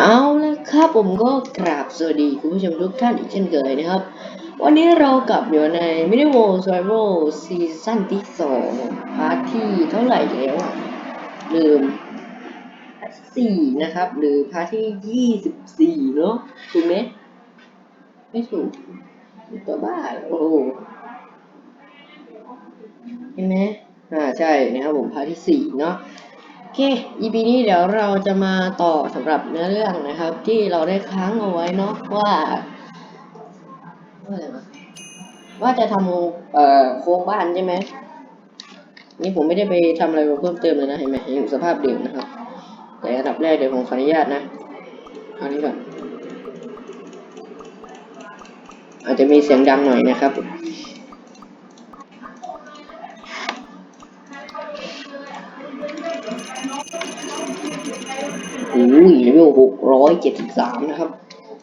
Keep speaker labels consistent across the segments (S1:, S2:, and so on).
S1: เอาละครับผมก็กราบสวัสดีคุณผู้ชมทุกท่านอีกเช่นเคยนะครับ วันนี้เรากลับอยู่ใน m i n i w o r l d Survival ซีซั่นที่สองพาร์ทที่เท่าไหร่แล้วอะลืมพาร์ทสี่นะครับ หรือพาร์ทที่ยี่สิบสี่เนาะถูกไหมไม่ถูกตัวบ้าเหรอโอ้โหเห็นไหมอ่าใช่นะครับผมพาร์ทที่สี่เนาะ อเค EP นี้เดี๋ยวเราจะมาต่อสำหรับเนื้อเรื่องนะครับ ที่เราได้ค้างเอาไว้เนาะว่าว่าอะไรวะว่าจะทำเอ่อโครงบ้านใช่ไหมนี่ผมไม่ได้ไปทำอะไรเพิ่มเติมเลยนะเห็นไหมยังอยู่สภาพเดิมนะครับ แต่อันดับแรกเดี๋ยวผมขออนุญาตนะเอานี้ก่อนอาจจะมีเสียงดังหน่อยนะครับ 673 นะครับ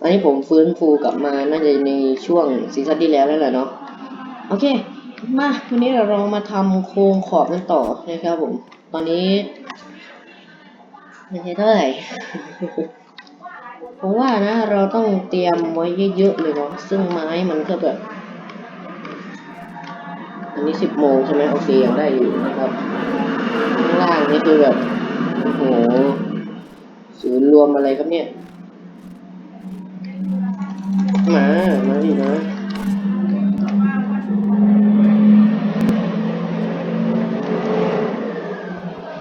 S1: อันนี้ผมฟื้นฟูกลับมาน่าจะในช่วงซีซั่นที่แล้วแล้วแหละเนาะ โอเค มาวันนี้เราลองมาทำโครงขอบกันต่อนะครับผม ตอนนี้ไม่ใช่เท่าไหร่ ผมว่านะเราต้องเตรียมไว้เยอะๆเลยเนาะ ซึ่งไม้มันก็แบบ อันนี้ 10 โมงใช่ไหมโอเคยังได้อยู่นะครับ ข้างล่างนี่คือแบบ โอ้โห ศูนย์รวมอะไรครับเนี่ย มา มาดิมา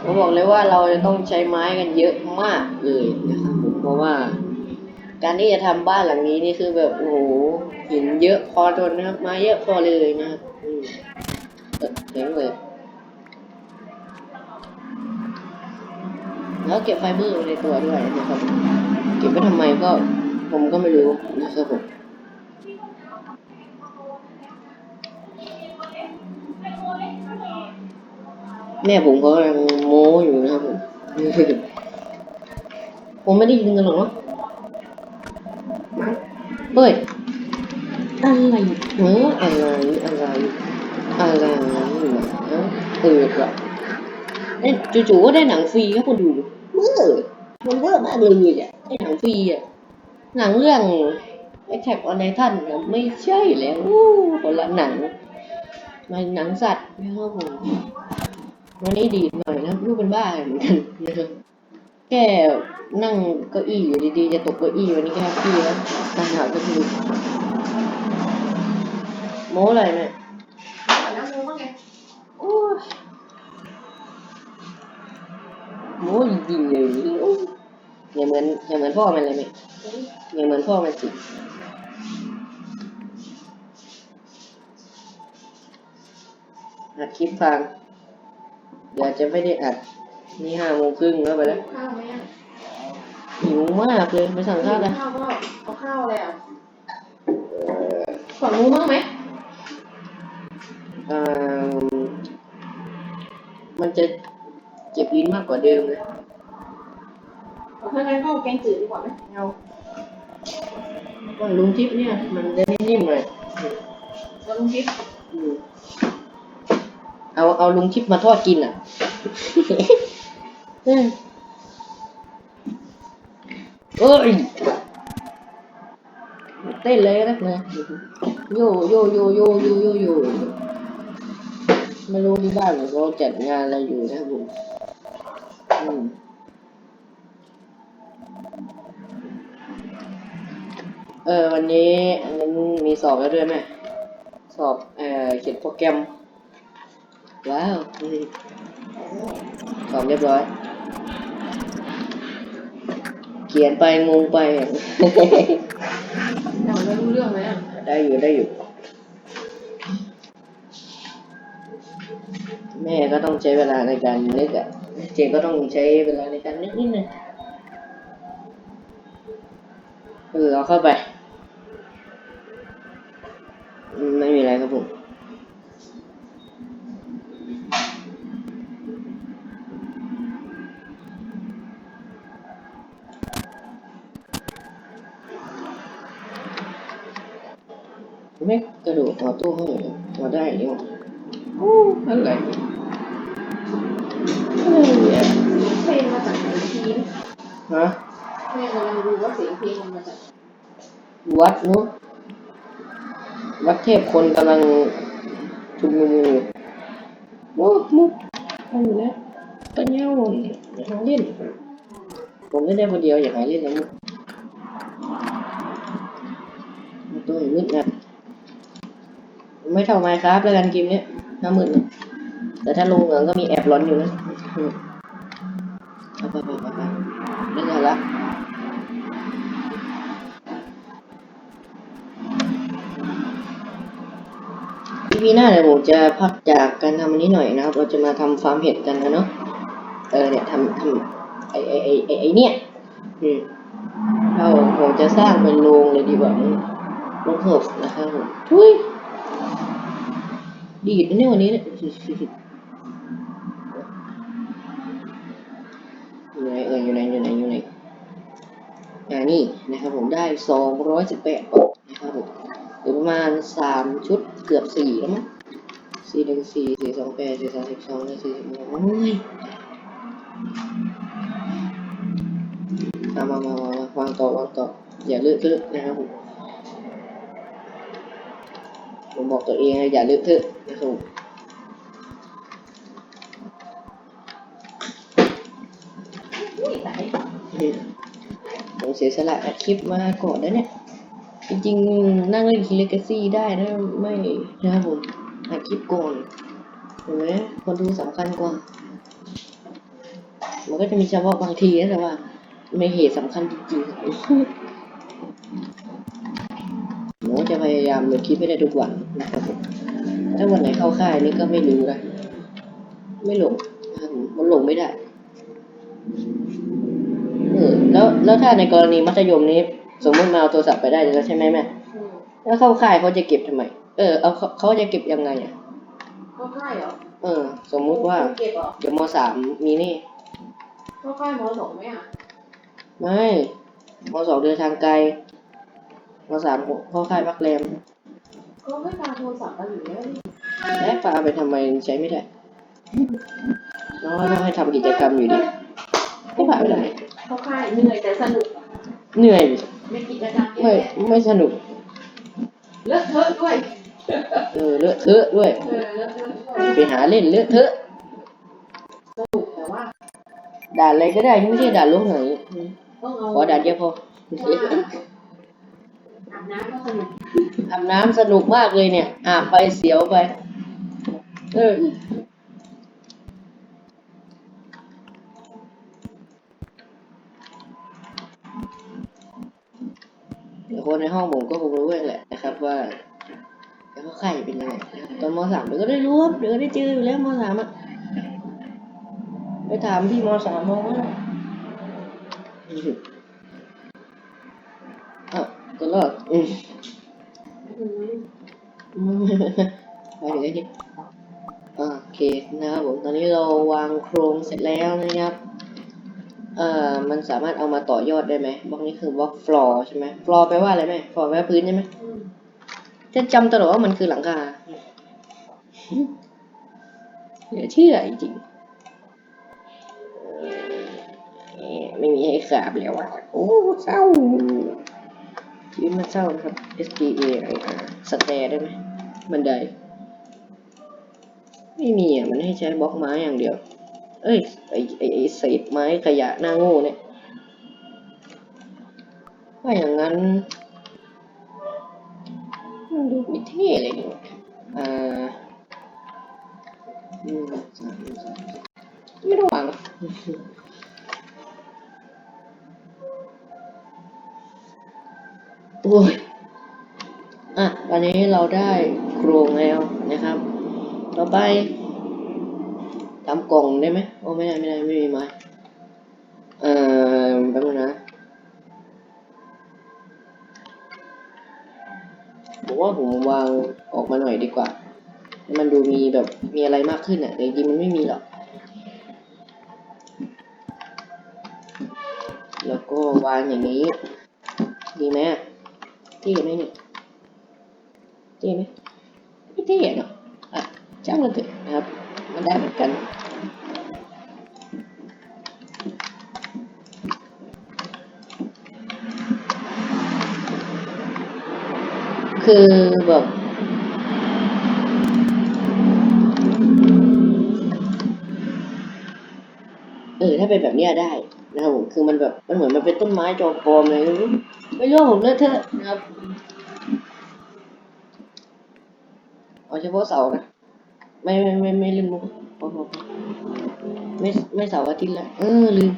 S1: ผมบอกเลยว่าเราจะต้องใช้ไม้กันเยอะมากเลยนะครับผมเพราะว่า การที่จะทำบ้านหลังนี้นี่คือแบบโอ้โหหินเยอะพอทนนะครับไม้เยอะพอเลยนะครับอืมเออเจ๋งเลย แล้วเก็บไฟเบอร์ไว้ในตัวด้วยนะครับ เก็บไว้ทำไมก็ผมก็ไม่รู้นะครับผมแม่ผมก็กำลังโม้อยู่นะครับผม ผมไม่ได้ยินกันหรอกเนาะเฮ้ยอะไรเอออะไรอะไรอะไรนะเออครับเอ้ยจู่ๆก็ได้หนังฟรีครับคุณดู เมื่อมันเวอร์มากเลยอะได้หนังฟรีอะหนังเรื่อง Attack on Titan เนี่ยไม่ใช่แล้วคนละหนังมันหนังสัตว์นะครับผมวันนี้ดีหน่อยนะลูกเป็นบ้าเหมือนกันนะครับแค่นั่งเก้าอี้อยู่ดีๆ จะตกเก้าอี้วันนี้แฮปปี้แล้วตาหาก็คือโม้อะไรเนี่ยโอ้ย โม้จริงเลยโอ้ยอย่าเหมือนอย่าเหมือนพ่อมันเลยไหมอย่าเหมือนพ่อมันสิอัดคลิปฟังเดี๋ยวจะไม่ได้อัด นี่ห้าโมงครึ่งแล้วไปแล้ว
S2: ข้าวไหมอะ
S1: หิวมากเลยไปสั่งข้าวกัน
S2: ข้าวก็เอาข้าวอะไรอะฝั่งนู้นบ้างไหม
S1: อ่ามันจะ เจ็บลิ้นมากกว่าเดิมนะ
S2: เอาถ้างั้นก็เอาแกงจืดดีกว่าไหม
S1: เอาก็ลุงทิพย์เนี่ย มันจะนิ่มๆหน่อย
S2: แล้วลุงทิพย์
S1: อืมเอาเอาลุงทิพย์มาทอดกินอะเอ้ยเอ้ยเต้นเลยนะนะโยโยโยโยโยโยโยไม่รู้ที่บ้านเขาจัดงานอะไรอยู่นะครับผมอืม เออวันนี้อันนั้นมีสอบแล้วด้วยไหมสอบเออเขียนโปรแกรม ว้าวสอบเรียบร้อย เขียนไปงงไป
S2: เอาแล้รู้เรื่องไหม
S1: ได้อยู่ได้อยู่ แม่ก็ต้องใช้เวลาในการนึกอะ เจนก็ต้องใช้เวลาในการนึกนิดนึงเออเอาเข้าไป ไม่มีอะไรครับผมไม่กระโดดต่อตู้ห้องเลยต่อได้เนี่ยโอ้อะไร เนี่ย
S2: เพลงมาจากไหนทีน
S1: ฮะ
S2: แม่กำลังดูว่าเสียงเพลงมันมาจาก
S1: วัดเนู้วัดเทพคนกำลังชุมนุมอยู่มุกมุกเอาอยู่แล้วปัญญาอ่อนอย่าหาเล่น ผมเล่นได้คนเดียวอย่าหาเล่นนะมุกมันตัวอย่างมืดงัดไม่เท่าไมครับแล้วกันเกมเนี้ยห้าหมื่นนะแต่ถ้าลงเหมืองก็มีแอบร้อนอยู่นะ อืมเอาไปไปไปไปเล่นกันละีพีหน้าเดี๋ยวผมจะพักจากการทำอันนี้หน่อยนะครับ เราจะมาทำฟาร์มเห็ดกันนะเนาะ เออเนี่ยทำทำไอไอไอไอไอเนี่ย อืมเราผมจะสร้างเป็นโรงเลยดีกว่ามั้งโรงเห็ดนะครับผมทุยดีดนะเนี่ยวันนี้เนี่ย นี่นะครับผมได้สองร้อยสิบแปดปอกนะครับผมหรือประมาณสามชุดเกือบสี่แล้วมั้งสี่หนึ่งสี่สี่สองแปดสี่สามสิบสองสี่สิบโอ้ยมามามามาวางต่อวางต่ออย่าเลอะเทอะนะครับผมผมบอกตัวเองอย่าเลอะเทอะนะครับผม
S2: อุ้ยตาย
S1: ผม เสียสละอัดคลิปมาก่อนนะเนี่ย จริงๆ นั่งเล่นคีเลกาซี่ได้นะไม่นะครับผมอัดคลิปก่อนเห็นไหมคนดูสำคัญกว่า มันก็จะมีเฉพาะบางทีนะแต่ว่าไม่เหตุสำคัญจริงๆผมจะพยายามลงคลิปให้ได้ทุกวันนะครับผมถ้าวันไหนเข้าค่ายนี่ก็ไม่รู้นะ ไม่หลงผมมันหลงไม่ได้ แล้วแล้วถ้าในกรณีมัธยมนี้ สมมติมาเอาโทรศัพท์ไปได้แล้วใช่ไหมแม่
S2: อืม
S1: แล้วเข้าค่ายเขาจะเก็บทำไม เออเอาเขาเขาจะเก็บยังไงอะ
S2: เข้าค่ายเหรอ
S1: เออ สมมุติว่า
S2: เก็บเหรอ
S1: เดี๋ยวมสามมีนี่
S2: เข้าค่ายมสองไหมอะ
S1: ไม่มสองเดินทางไกลมสามเข้าค่ายพักแรม
S2: เขาไม่ตามโทรศัพท์กันอยู่แล้วนี่
S1: แล้วปลาไปทำไมใช้ไม่ได้น้องก็ต้องให้ทำกิจกรรมอยู่ดีไม่ผ่านไปทำไม
S2: เข้าค่ายเหนื่อยแต่สนุกอะ
S1: เหนื่อย
S2: ไม่กิจกรรมเย
S1: ไม่
S2: อะแยะ
S1: ไม่สนุก
S2: เลอะเทอะด้วย
S1: เออเลอะเทอะด้วย
S2: เออเลอะเทอะด้วย
S1: ไปหาเล่นเลอะเทอะ
S2: สนุกแต่ว่า
S1: ด่านอะไรก็ได้ไม่ใช่ด่านลงไหน
S2: ต้องเอา
S1: ขอด่านเดียวพอ
S2: อาบน้ำก็สนุก
S1: อาบน้ำสนุกมากเลยเนี่ยอาบไปเสียวไป เออ คนในห้องผมก็คงรู้เองแหละนะครับว่าแล้วก็ไข่เป็นยังไงนะครับตอนมสามเดี๋ยวก็ได้รู้ครับเดี๋ยวก็ได้เจออยู่แล้วมสามอะไปถามพี่มสามมองว่าอะตลอดอืม
S2: อืม
S1: ไปถึงไอ้นี่โอเคนะครับผมตอนนี้เราวางโครงเสร็จแล้วนะครับ เอ่อมันสามารถเอามาต่อยอดได้ไหมบล็อกนี้คือบล็อกฟลอร์ใช่ไหมฟลอร์แปลว่าอะไรไหมฟลอร์แปลว่าพื้นใช่ไหมจะจำตลอดว่ามันคือหลังคาเหลือเชื่อจริงไม่มีให้ขาบแล้วอะโอ้เศร้าชีวิตมันเศร้านะครับ S T A I R สแตร์ได้ไหมบันไดไม่มีอะ มันให้ใช้บล็อกไม้อย่างเดียว เอ้ยไอไอไอเศษไม้ขยะหน้าโง่เนี่ยถ้าอย่างนั้นดูไม่เท่เลยนี่หว่าอ่าอืมสามสามไม่ต้องวางหรอกโอ้ยอะตอนนี้เราได้โครงแล้วนะครับ ต่อไป ทำกล่องได้ไหมโอ้ไม่ได้ไม่ได้ไม่มีไม้เอ่อแป๊บนึงนะผมว่าผมวางออกมาหน่อยดีกว่า มันดูมีแบบมีอะไรมากขึ้นอะแต่จริงมันไม่มีหรอก แล้วก็วางอย่างนี้ ดีไหมอะเท่ไหมเนี่ยเท่ไหมไม่เท่เนาะอะจ้างมันเถอะนะครับ มันได้เหมือนกัน คือแบบเออถ้าเป็นแบบเนี้ยได้นะครับผมคือมันแบบมันเหมือนมันเป็นต้นไม้จอมปลอมเลยไม่รู้ผมเลอะเทอะนะครับเอาเฉพาะเสานะไม่ไม่ไม่ไม่ลืมมุกพอพอพอไม่ไม่เสาร์อาทิตย์ละเออลืม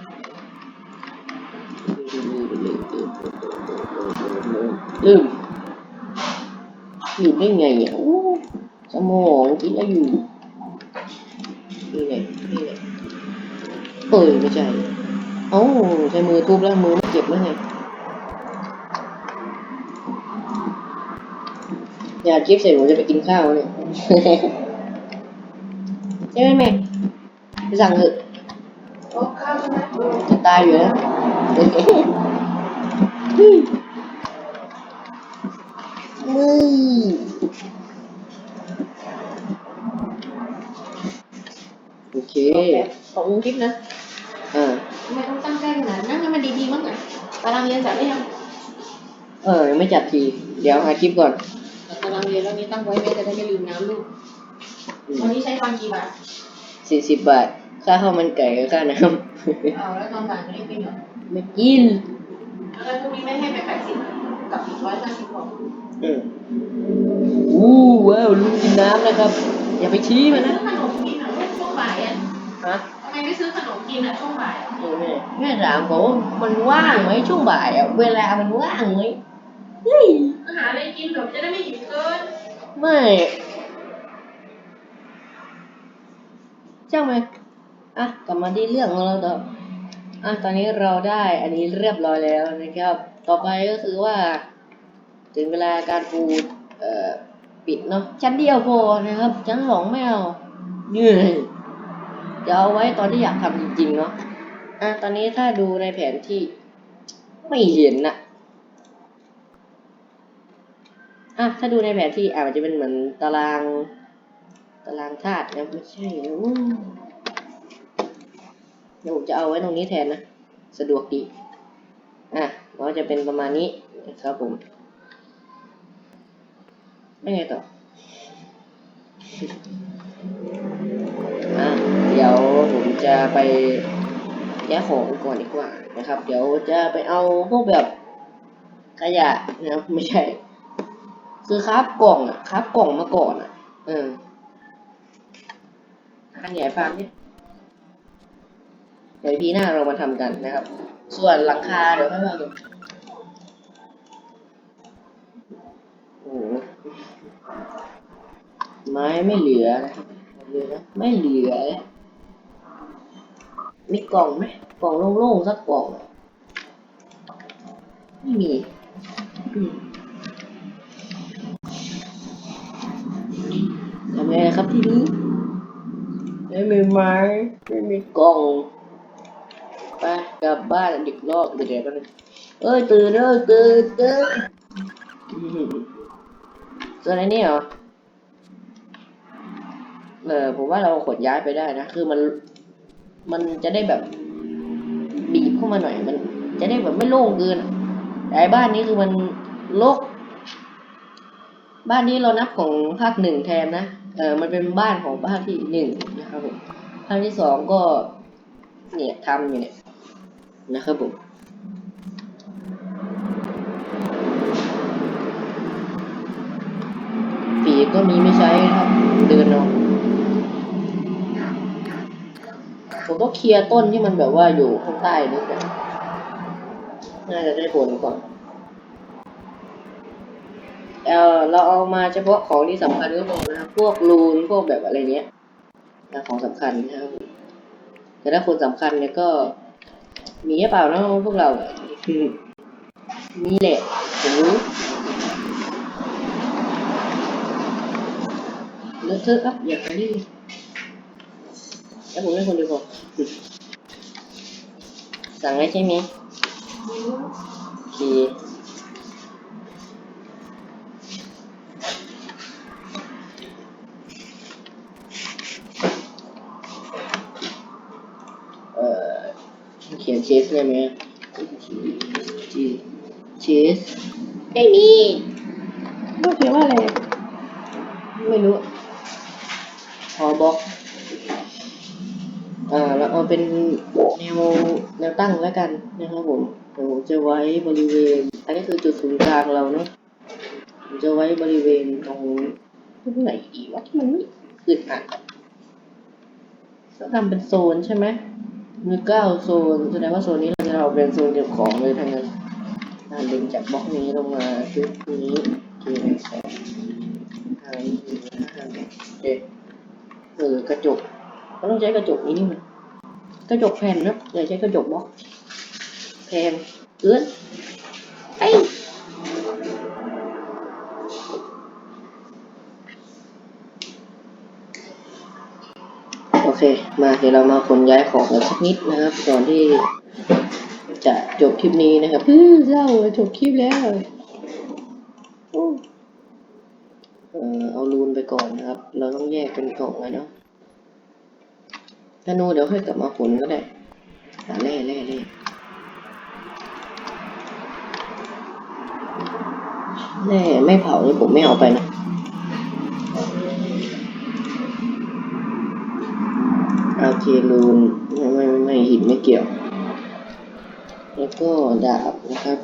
S1: ลืม ลืมได้ไงอะโอ้สมองคิดอะไรอยู่นี่ไงนี่ไงเอ้ยไม่ใช่เอ้าใช้มือทุบแล้วมือไม่เจ็บแล้วไงอย่าคลิปเสร็จผมจะไปกินข้าวเนี่ยใช่ไหมแม่ไปสั่งเถอะ
S2: โอ้ข้าวใช่ไหม
S1: จะตายอยู่แล้ว มึงโอเค
S2: ของคลิปนะ
S1: อ่า
S2: ทำไมต้องตั้งใจขนาดนั้นให้มันดีๆมั้งอะตารางเรียนจัดได้ยัง
S1: เออยังไม่จัดที เดี๋ยวหาคลิปก่อน
S2: ตารางเรียนแล้วนี้ตั้งไว้แม่จะได้ไม่ลืมน้ำลูกวันนี้ใช้ฟังกี่บาท
S1: สี่สิบบาท ค่าข้าวมันไก่กับค่าน้
S2: เอาแล้วตอนบ่ายไม่ได้กินเหรอำ
S1: ไม่กิน
S2: แล้วพรุ่งนี้ไม่ให้ไปแปดสิบกับอีกร้อยห้าสิบของ
S1: อืมอู้ว้าวลุงกินน้ำนะครับ อย่าไปชี้มัน
S2: ซื้
S1: นะ
S2: อขนมกินอะช่วงบ่ายอะ
S1: ฮะ
S2: ทำไมไม่ซื้อขนมกินอะช่วงบ่าย
S1: เออแม่แม่ถามผมว่ามันว่างไหมช่วงบ่ายอะเวลามันว่างไหมเฮ้ย
S2: หาอะไรกินแบบจะได้ไม่หิวเกิน
S1: ไม่ช่างไหมอะกลับมาที่เรื่องของเราต่ออะตอนนี้เราได้อันนี้เรียบร้อยแล้วนะครับ ต่อไปก็คือว่า ถึงเวลาการปูเอ่อปิดเนาะชั้นเดียวพอนะครับ ชั้นสองไม่เอาเหนื่อยจะเอาไว้ตอนที่อยากทำจริงๆเนาะอะตอนนี้ถ้าดูในแผนที่ไม่เห็นน่ะอะถ้าดูในแผนที่อะมันจะเป็นเหมือนตารางตารางธาตุนะไม่ใช่นะอู้เดี๋ยวผมจะเอาไว้ตรงนี้แทนนะ สะดวกดีอะก็จะเป็นประมาณนี้นะครับผม ไม่ไงต่ออะเดี๋ยวผมจะไปแยกของก่อนดีกว่านะครับ เดี๋ยวจะไปเอาพวกแบบขยะนะครับไม่ใช่ คือครับกล่องอะครับกล่องมาก่อนอะเอออันใหญ่ฟาร์มเนี่ยเดี๋ยวพีหน้าเรามาทำกันนะครับ ส่วนหลังคาเดี๋ยวค่อยว่ากัน โอ้โหไม้ไม่เหลือนะครับเหลือนะไม่เหลือเลยมีกล่องไหมกล่องโล่งๆสักกล่องอะไม่มีอืมทำไงครับทีนี้ ไม่มีไม้ ไม่มีกล่องไปกลับบ้านดึกรอบเดี๋ยวเดี๋ยวกันงเอ้ยตื่นเอ้ยตื่นตื่นอื้อหือ ส่วนอันนี้เหรอเออผมว่าเราขนย้ายไปได้นะ คือมันมันจะได้แบบบีบเข้ามาหน่อย มันจะได้แบบไม่โล่งเกินแต่ไอ้บ้านนี้คือมันโลก บ้านนี้เรานับของภาคหนึ่งแทนนะ เออมันเป็นบ้านของภาคที่หนึ่งนะครับผมภาคที่สองก็ เนี่ยทำอยู่เนี่ยนะครับผม ฝีก็มีไม่ใช้ครับ เดินเอาผมต้องเคลียร์ต้นที่มันแบบว่าอยู่ข้างใต้นิดนึงน่าจะได้ผลก่อนเออเราเอามาเฉพาะของที่สำคัญก็พอนะครับพวกรูนพวกแบบอะไรเนี้ยนะของสำคัญนะครับแต่ถ้าคนสำคัญเนี่ยก็ มีหรือเปล่านะพวกเราอืมมีแหละโอ้โห เลอะเทอะครับอย่าไปนี่แล้วผมเล่นคนเดียวพอสั่งได้ใช่ไหมโอเคเอ่อเขียนเชสได้ไหมเชสไม่มีก็เขียนว่าอะไร ไม่รู้ บล็อกอ่าเราเอาเป็นแนวแนวตั้งแล้วกันนะครับผมเดี๋ยวผมจะไว้บริเวณ อันนี้คือจุดศูนย์กลางเราเนาะผมจะไว้บริเวณตรงตรงไหนอีกวะที่มันไม่อึดอัดก็ทำเป็นโซนใช่ไหมมีเก้าโซนแสดงว่าโซนนี้เราจะเอาเป็นโซนเก็บของเลยทั้งนั้นดึงจากบล็อกนี้ลงมาชุดนี้เกมสองห้านี้ห้าโอเค เออกระจกเราต้องใช้กระจกนี้นี่มันกระจกแผ่นนะอย่าใช้กระจกบล็อกแพงเกินไอ้โอเค มาเดี๋ยวเรามาขนย้ายของกันสักนิดนะครับก่อนที่จะจบคลิปนี้นะครับเฮ้ยเล่าจบคลิปแล้วโอ้เออเอารูนไปก่อนนะครับ เราต้อง แยกเป็นกล่องเลยเนาะธนูเดี๋ยวค่อยกลับมาขุนก็ได้หาแร่แร่แร่แร่ไม่เผานี่ผมไม่เอาไปนะอาเคลูนไม่ไม่ไม่ไม่หินไม่เกี่ยว แล้วก็ดาบนะครับ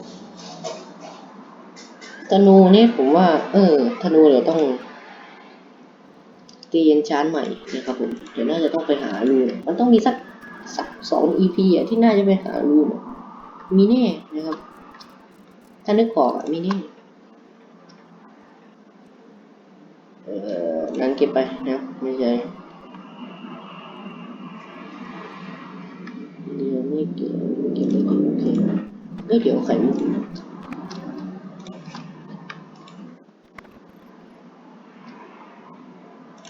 S1: ธนูนี่ผมว่า เออธนูเดี๋ยวต้อง ตีเย็นชานใหม่นะครับผมเดี๋ยวน่าจะต้องไปหารูนมันต้องมีสักสักสอง EP อะที่น่าจะไปหารูนมีแน่นะครับ ถ้านึกออกอะมีแน่เออนั่นเก็บไปนะไม่ใช่เดี๋ยวไม่เกี่ยวเก็บไม่เกี่ยวโอเคเอ้ยเดี๋ยวไข่มุก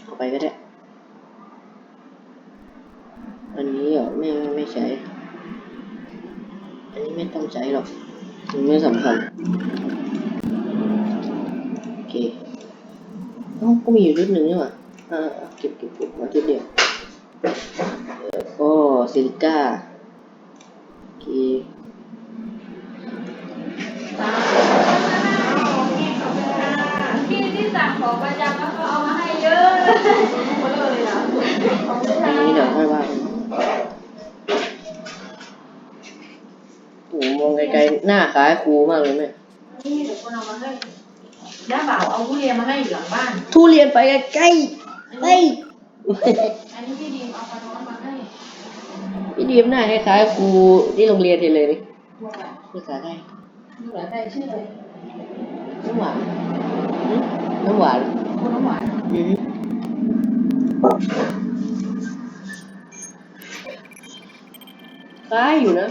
S1: เอาไปก็ได้ อันนี้เหรอไม่ไม่ไม่ใช้ อันนี้ไม่ต้องใช้หรอก มันไม่สำคัญ โอเคอ๋อก็มีอยู่ชุดหนึ่งนี่หว่าอ่าเก็บเก็บเก็บมาทีเดียวแล้วก็ซิลิก้า ไกลๆหน้าคล้ายครูมากเลยแม่
S3: นี่เดี๋ยวคนเอามาให้ย่าบ่าวเอาทุเรียนมาให้อยู่หลังบ้าน
S1: ทุเรียนไปใกล้ๆเฮ้ย
S3: อันนี้พี่ดีมเอาปลาร้อนมาให้
S1: พี่ดีมหน้าคล้ายๆครูที่โรงเรียนเห็นเลยนี่
S3: พวกอะไร
S1: ภาษาไทย
S3: ลูกหลานได้ชื่ออะไร
S1: น้ำหวานหืมน้ำหวาน
S3: คุณน้ำหวาน
S1: อือฮึคล้ายอยู่นะ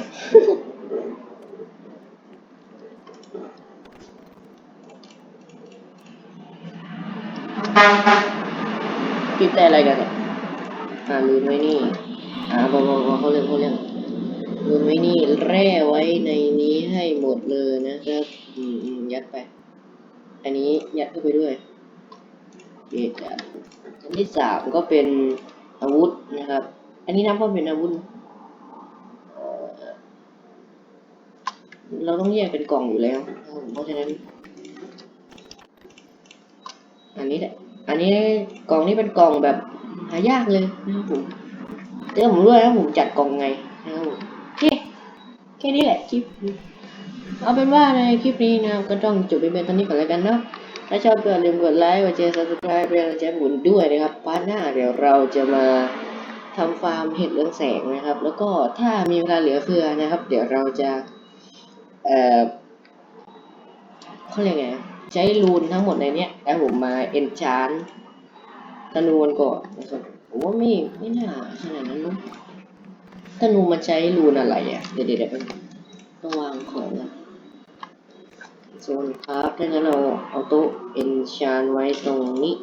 S1: คิดแต่อะไรกันอะอ่าลืมไว้นี่ อ่าพอพอพอเขาเรื่องเขาเรื่องลืมไว้นี่แร่ไว้ในนี้ให้หมดเลยนะครับ อืมอืมยัดไป อันนี้ยัดเข้าไปด้วยโอเคจ้ะอันที่สามก็เป็นอาวุธนะครับ อันนี้นับว่าเป็นอาวุธเราต้องแยกเป็นกล่องอยู่แล้วเพราะฉะนั้น อันนี้แหละ อันนี้กล่องนี้เป็นกล่องแบบหายากเลยนะครับผมเดี๋ยวผมรู้แล้วผมจัดกล่องไงนะครับผมโอเคแค่นี้แหละคลิปเอาเป็นว่าในคลิปนี้นะครับก็ต้องจบไปเป็นตอนนี้ก่อนแล้วกันเนาะถ้าชอบก็อย่าลืมกดไลค์กดแชร์ subscribe เป็นกำลังใจให้ผมด้วยนะครับพาร์ทหน้าเดี๋ยวเราจะมาทำฟาร์มเห็ดเรืองแสงนะครับ แล้วก็ถ้ามีเวลาเหลือเฟือนะครับ เดี๋ยวเราจะ เอ่อเขาเรียกไง ใช้รูนทั้งหมดในเนี้ยแล้วผมมาเอนชานธนูมันก่อนนะครับผมว่าไม่ไม่น่าขนาดนั้นมั้งธนูมันใช้รูนอะไรอะเดี๋ยวเดี๋ยวเดี๋ยวแป๊บนึงต้องวางของก่อนโซนครับถ้างั้นเราเอาโต๊ะเอนชานไว้ตรงนี้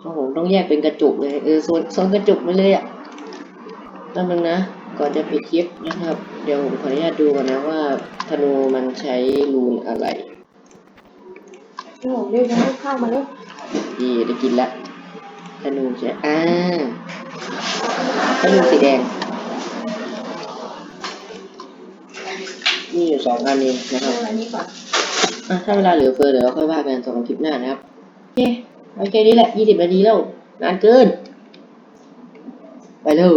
S1: โอ้โหต้องแยกเป็นกระจุกเลยเออโซนโซนกระจุกไปเลยอะแป๊บนึงนะก่อนจะปิดคลิปนะครับ เดี๋ยวผมขออนุญาตดูก่อนนะว่าธนูมันใช้รูนอะไร
S3: พี่หงเรียกจะให้ข้าวมาเลย
S1: ดีได้กินละธนูใช่อ่าธนูสีแดงมีอยู่สองอันเองนะครับ
S3: อันนี้ก่อน
S1: อะถ้าเวลาเหลือเฟือเดี๋ยวเราค่อยว่ากันสำหรับคลิปหน้านะครับ โอเคโอเคนี้แหละยี่สิบนาทีแล้ว นานเกิน ไปเลย